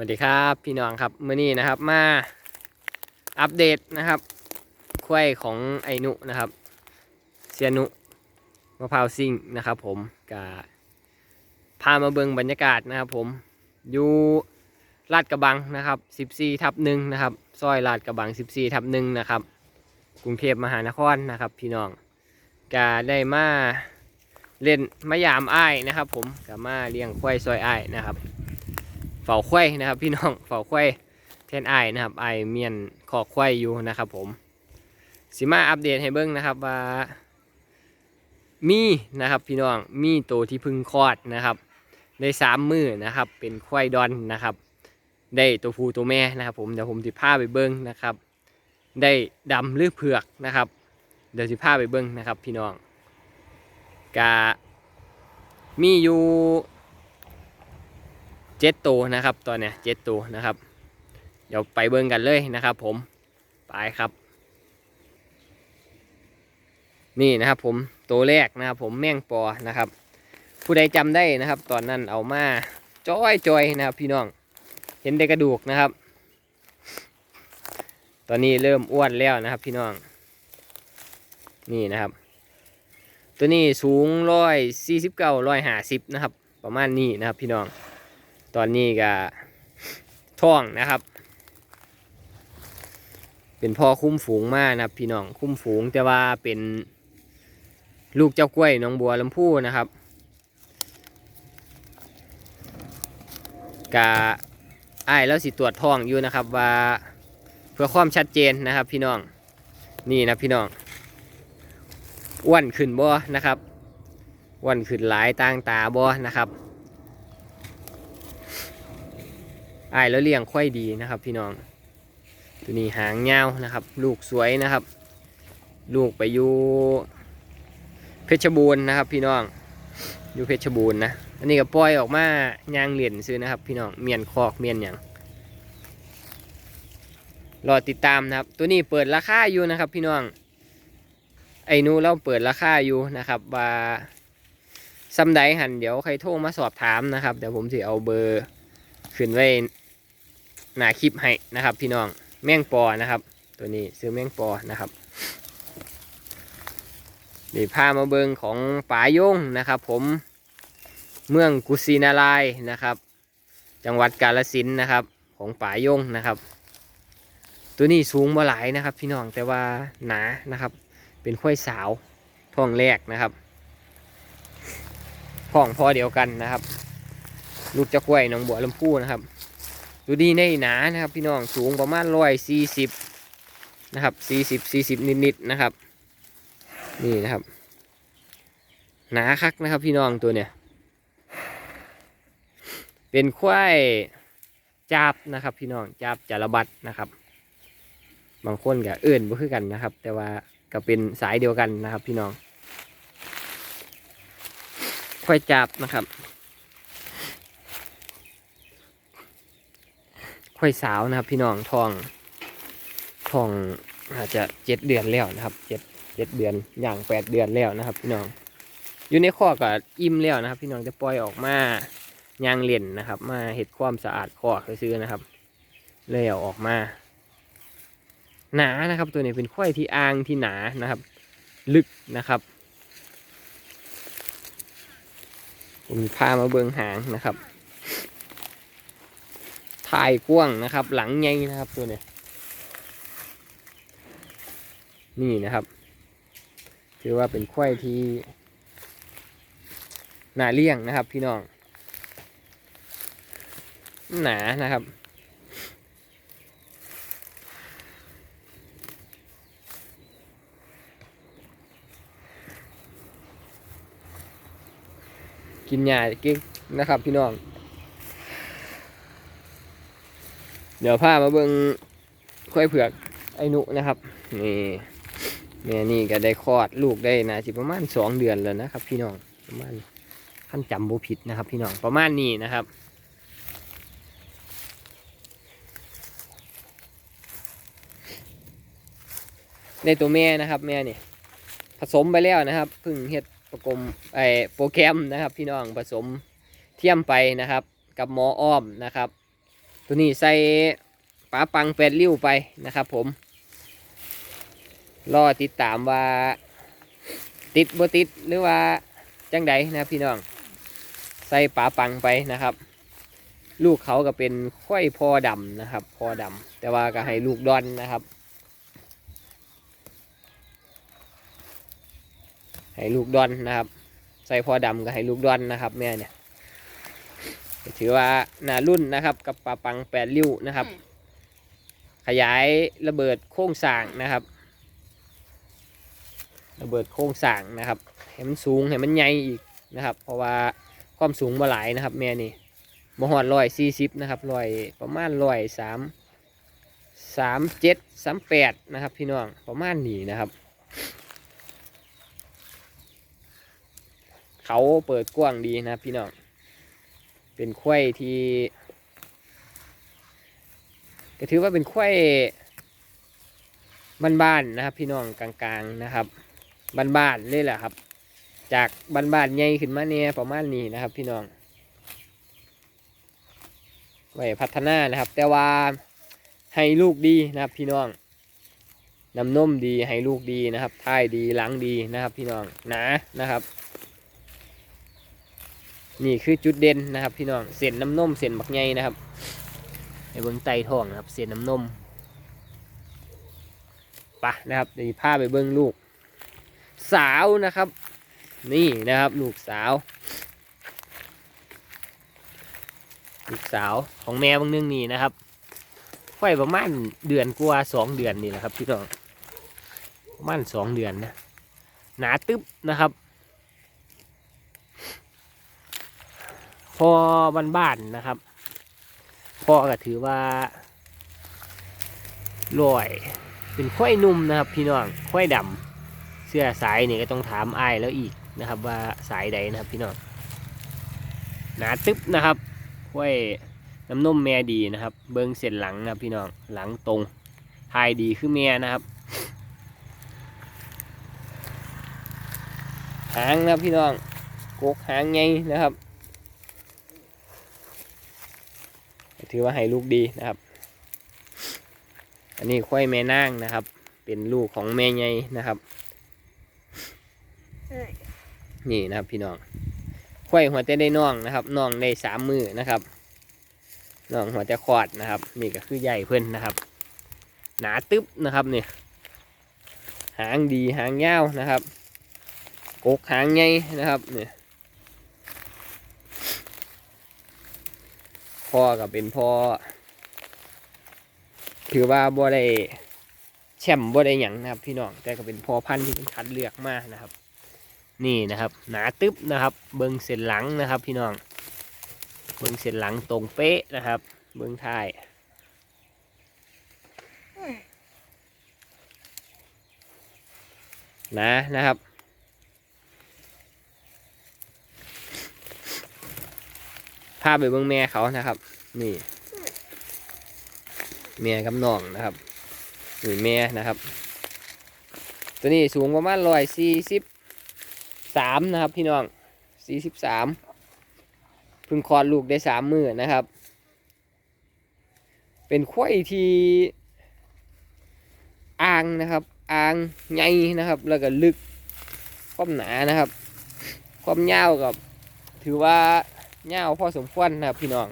วัสดีครับพี่น้องครับเมื่อนี้นะครับมาอัปเดตนะครับควายของไอนุนะครับเซียนุมะพร้าวซิ่งนะครับ ผมกาพามาเบิงบรรยากาศนะครับผมอยู่ลาดกระบังนะครับ14ทับหนึ่งนะครับซอยลาดกระบัง14ทับหนึ่งนะครับกรุงเทพมหานครนะครับ พี่น้องกาได้มาเล่นมายามอ้ายนะครับ ผมกามาเลี้ยงควายซอยอ้ายนะครับ เฝ้าควายนะครับ พี่น้องเฝ้าควายแทนไอนะครับไอเมียนขอควายอยู่นะครับผมสิมาอัปเดตให้เบิ้งนะครับว่ามีนะครับพี่น้องมีตัวที่พึ่งคลอดนะครับได้สามมือนะครับ เป็นควายดอนนะครับ ได้ตัวผู้ตัวแม่นะครับ ผมเดี๋ยวผมจะพาไปเบิ้งนะครับ ได้ดำหรือเผือกนะครับ เดี๋ยวจะพาไปเบิ้งนะครับ พี่น้องกามีอยู่ เจ็ดตัวนะครับตอนเนี้ยเจ็ดตัวนะครับ เดี๋ยวไปเบิ่งกันเลยนะครับ ผมไปครับ นี่นะครับผมตัวแรกนะครับ ผมแม่งปอนะครับ ผู้ใดจำได้นะครับ ตอนนั้นเอามาจ้อยจอยนะครับ พี่น้อง เห็นได้กระดูกนะครับ ตอนนี้เริ่มอ้วนแล้วนะครับ พี่น้อง นี่นะครับ ตัวนี้สูงร้อยสี่สิบเก้าร้อยห้าสิบนะครับ ประมาณนี้นะครับ พี่น้อง ตอนนี้ก็ท้องนะครับ เป็นพ่อคุ้มฝูงมากนะพี่น้องคุ้มฝูงแต่ว่าเป็นลูกเจ้ากล้วยน้องบัวลำพูนะครับกะไอ้ายแล้วสิตรวจท้องอยู่นะครับว่าเพื่อความชัดเจนนะครับ พี่น้องนี่นะพี่น้องอ้วนขึ้นบ่นะครับอ้วนขึ้นหลายต่างตาบ่นะครับ อายแล้วเลี้ยงค่อยดีนะครับพี่น้อง ตัวนี้หางยาวนะครับ ลูกสวยนะครับ ลูกไปอยู่เพชรบูรณ์นะครับ พี่น้องอยู่เพชรบูรณ์นะอันนี้ก็ปล่อยออกมายางเหรียญซื้อนะครับ พี่น้องเมียนคอกเมียนอย่างรอติดตามนะครับ ตัวนี้เปิดราคาอยู่นะครับ พี่น้องไอ้นูเราเปิดราคาอยู่นะครับว่าซัมไดหันเดี๋ยวใครโทรมาสอบถามนะครับ เดี๋ยวผมจะเอาเบอร์ขึ้นไว้ หนาคลิปให้นะครับ พี่น้องแมงปอนะครับ ตัวนี้ซื้อแมงปอนะครับเดี๋ยวพามาเบิงของป่ายงนะครับ ผมเมืองกุสินารายนะครับ จังหวัดกาลสินนะครับ ของป่ายงนะครับ ตัวนี้สูงมาหลายนะครับ พี่น้องแต่ว่าหนานะครับ เป็นข้อยสาวท้องแรกนะครับท้องพอเดียวกันนะครับ ลูกจะกล้วยหนองบัวลำพูนะครับ ดูดีในหนานะครับ พี่น้องสูงประมาณร้อยสี่สิบนะครับสี่สิบสี่สิบนิดๆนะครับ นี่นะครับ หนาคักนะครับ พี่น้องตัวเนี้ยเป็นควายจับนะครับ พี่น้องจับจารบัดนะครับ บางคนก็เอื่นบ่คือกันนะครับ แต่ว่าก็เป็นสายเดียวกันนะครับ พี่น้องควายจับนะครับ ควายสาวนะครับ พี่น้องทองทองอาจจะเจ็ดเดือนแล้วนะครับเจ็ดเจ็ดเดือนอย่างแปดเดือนแล้วนะครับ พี่น้อง อยู่ในข้อก็อิ่มแล้วนะครับ พี่น้องจะปล่อยออกมายางเล่นนะครับ มาเห็ดความสะอาดข้อซื้อนะครับ เลยเอาออกมา หนานะครับ ตัวนี้เป็นควายที่อ่างที่หนานะครับ ลึกนะครับผมพามาเบิงหางนะครับ ถ่ายกว้างนะครับ หลังใหญ่นะครับตัวเนี้ยนี่นะครับ ถือว่าเป็นควายที่หนาเลี้ยงนะครับ พี่น้อง หนานะครับกินหญ้าเก่งนะครับ พี่น้อง เดี๋ยวพามาเบิ่งควายเผือกไอ้หนุนะครับนี่แม่นี่ก็ได้คลอดลูกได้นะสิประมาณสองเดือนแล้วนะครับ พี่น้องประมาณขั้นจำบุผิดนะครับ พี่น้องประมาณนี้นะครับในตัวแม่นะครับ แม่นี่ผสมไปแล้วนะครับเพิ่งเฮ็ดประกมไอโปรแกรมนะครับ พี่น้องผสมเทียมไปนะครับ กับหมออ้อมนะครับ ตัวนี้ใส่ปลาปังแปดริ้วไปนะครับผม รอติดตามว่า ติดบ่ติดหรือว่าจังใดนะพี่น้อง ใส่ปลาปังไปนะครับ ลูกเขาก็เป็นค่อยพอดำนะครับ พอดำแต่ว่าก็ให้ลูกดอนนะครับ ให้ลูกดอนนะครับ ใส่พอดำก็ให้ลูกดอนนะครับ แม่เนี่ย ถือว่านารุ่นนะครับ กับปลาปังแปดริ้วนะครับ ขยายระเบิดโค้งสร้างนะครับ ระเบิดโค้งสร้างนะครับให้มันสูงให้มันใหญ่อีกนะครับ เพราะว่าความสูงมาหลายนะครับ แม่นี่มหอดร้อยสี่สิบนะครับร้อยประมาณร้อยสามสามเจ็ดสามแปดนะครับ พี่น้องประมาณนี้นะครับเขาเปิดกว้างดีนะครับพี่น้อง เป็นควายที่ก็ถือว่าเป็นควายบ้านๆนะครับ พี่น้องกลางๆนะครับบ้านๆเลยแหละครับ จากบ้านๆใหญ่ขึ้นมาเนี่ยประมาณนี้นะครับ พี่น้องไว้พัฒนานะครับ แต่ว่าให้ลูกดีนะครับ พี่น้องน้ำนมดีให้ลูกดีนะครับท้ายดีหลังดีนะครับ พี่น้องหนานะครับ นี่คือจุดเด่นนะครับพี่น้องเส้นน้ำนมเส้นบักใหญ่นะครับในเบื้องใต้ท้องนะครับเส้นน้ำนมปะนะครับเดี๋ยวพาไปเบื้องลูก สาวนะครับ นี่นะครับลูกสาว ลูกสาวของแม่บางนึงนี่นะครับไว้ประมาณเดือนกว่าสองเดือนนี่แหละครับพี่น้องประมาณสองเดือนนะหนาตึ๊บนะครับ พอบ้านๆนะครับพ่อก็ถือว่าลอยเป็นควายนุ่มนะครับพี่น้องควายดำเสื้อสายนี่ก็ต้องถามไอ้แล้วอีกนะครับ ว่าสายใดนะครับพี่น้องหนาตึ๊บนะครับควายน้ำนมแม่ดีนะครับ เบิ้งเส้นหลังนะครับพี่น้องหลังตรงทายดีคือแม่นะครับหางนะครับพี่น้องกกหางไงนะครับ ถือว่าให้ลูกดีนะครับ อันนี้ควายแม่นางนะครับ เป็นลูกของแม่ใหญ่นะครับ นี่นะครับพี่น้องควายหัวแต่ได้น่องนะครับน่องได้สามมือนะครับน่องหัวแต่คอดนะครับ นี่ก็คือใหญ่เพื่อนนะครับ หนาตึ๊บนะครับเนี่ยหางดีหางยาวนะครับกกหางใหญ่นะครับเนี่ย พ่อก็เป็นพ่อถือว่าบ่ได้แชมป์บ่ได้หยังนะครับ พี่น้องแต่ก็เป็นพ่อพันธุ์ที่เป็นคัดเลือกมากนะครับ นี่นะครับ หนาตึ๊บนะครับ เบิ้งเส้นหลังนะครับ พี่น้อง เบิ้งเส้นหลังตรงเป๊ะนะครับ เบิ้งท้ายนะนะครับ พาไปเบิ้งแม่เขานะครับ นี่แม่กับน้องนะครับนี่แม่นะครับ ตัวนี้สูงประมาณร้อยสี่สิบสามนะครับ พี่น้องสี่สิบสามพิ่งคลอดลูกได้สามมือนะครับ เป็นควายที่อ่างนะครับอ่างใหญ่นะครับ แล้วก็ลึกความหนานะครับ ความยาวกับถือว่า ยาวพอสมควรนะครับพี่น้อง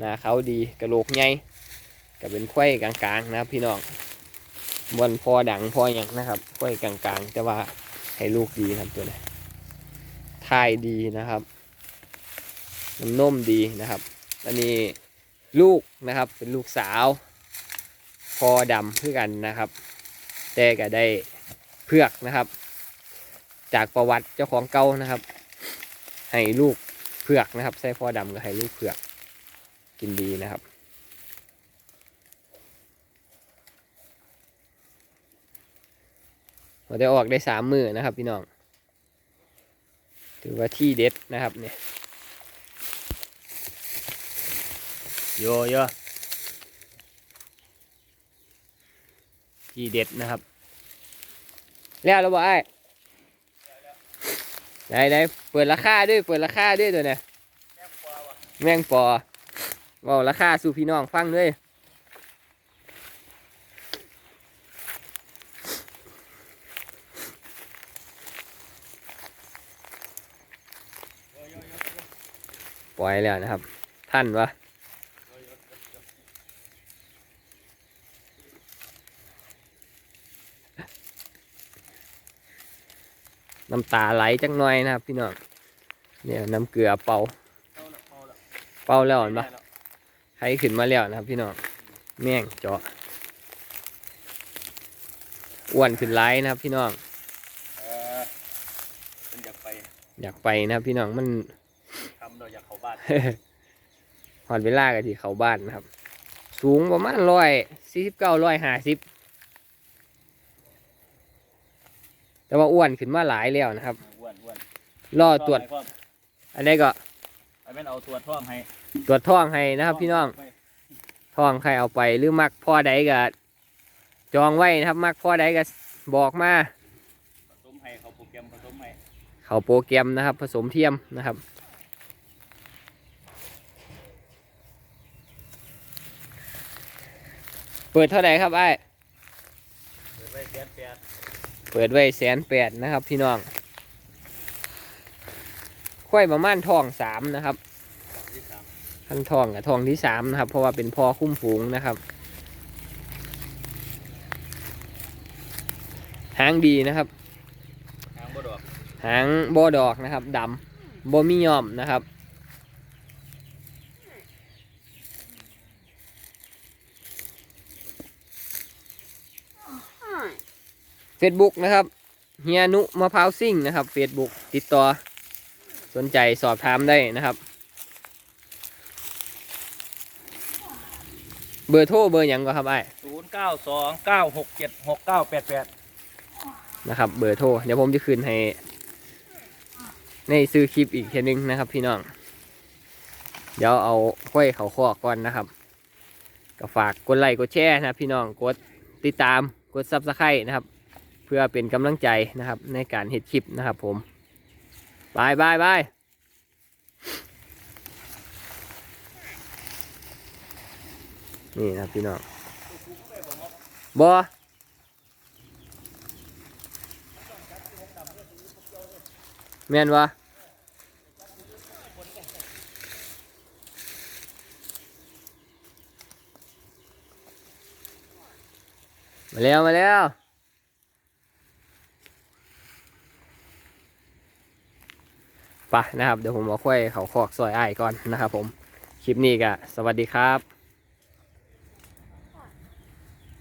นาเขาดีกระโหลกใหญ่ก็เป็นควายกลางๆนะครับพี่น้องบนพอดังพออย่างนะครับควายกลางๆ แต่ว่าให้ลูกดีนะครับตัวนี้ทายดีนะครับน้ำนมดีนะครับอันนี้ลูกนะครับเป็นลูกสาว พอดำเพื่อกันนะครับ แต่ก็ได้เพือกนะครับ จากประวัติเจ้าของเก่านะครับ ให้ลูก เผือกนะครับใส่พอดำก็ให้ลูกเผือกกินดีนะครับเราได้ออกได้สามมือนะครับพี่น้องถือว่าที่เด็ดนะครับเนี่ยโยโยที่เด็ดนะครับ แล้วเราบอกไอ้ ได้ได้เปิดราคาด้วยเปิดราคาด้วยตัวเนี่ยแมงปอว่าราคาสู่พี่น้องฟังด้วยปล่อยแล้วนะครับ ท่านวะ น้ำตาไหลจังหน่อยนะครับพี่น้องเนี่ยน้ำเกลือเป่าเป่าแล้วเห็นปะให้ขึ้นมาแล้วนะครับพี่น้องแม่งเจาะอ้วนขึ้นไลายนะครับพี่น้องออเป็นอยากไปอยากไปนะครับพี่น้องมันทำเราอยากเข้าบ้านหอดเวลากันที่เขาบ้านนะครับ สูงประมาณร้อยสี่สิบเก้าร้อยห้าสิบ แต่ว่าอ้วนขึ้นมาหลายแล้วนะครับอ้วนอ้วนรอตรวจท้องอันนี้ก็ให้พ่อไอ้แม่นเอาตรวจท้องให้ตรวจท้องให้นะครับ พี่น้องไปท้องใครเอาไปหรือมักพ่อใดก็จองไว้นะครับ มักพ่อใดก็บอกมาผสมให้เขาโปรแกรมผสมให้เขาโปรแกรมนะครับ ผสมเทียมนะครับเปิดเท่าไหร่ครับไอ้ายเปิดไว้แสนแปด เปิดไว้แสนแปดนะครับ พี่น้องค่อยประมาณทองสามนะครับสองที่สามขั้นทองกับทองที่สามนะครับ เพราะว่าเป็นพ่อคุ้มฝูงนะครับ หางดีนะครับทางบ่ดอกหางโบดอกนะครับดำโบมียอมนะครับ Facebook นะครับเฮียนุมะพร้าวซิ่งนะครับ Facebook ติดต่อสนใจสอบถามได้นะครับ เบอร์โทรเบอร์หยังก็ครับไอ้ายศูนย์เก้าสองเก้าหกเจ็ดหกเก้าแปดแปดนะครับ เบอร์โทรเดี๋ยวผมจะคืนให้ ในซื้อคลิปอีกเทีนึงนะครับ พี่น้อง เดี๋ยวเอาค่อยเขาคอกก่อนนะครับก็ฝากกดไลค์กดแชร์นะครับพี่น้องกดติดตามกดซับสไครต์นะครับเพื่อเป็นกำลังใจนะครับ ในการเห็ดคลิปนะครับผมบายบายบายนี่นะพี่น้องบอแม่นวะมาแล้ว มาแล้ว ไปนะครับ เดี๋ยวผมเอาค่อยเขาคอกซอยไอ้ก่อนนะครับผม คลิปนี้ก็สวัสดีครับ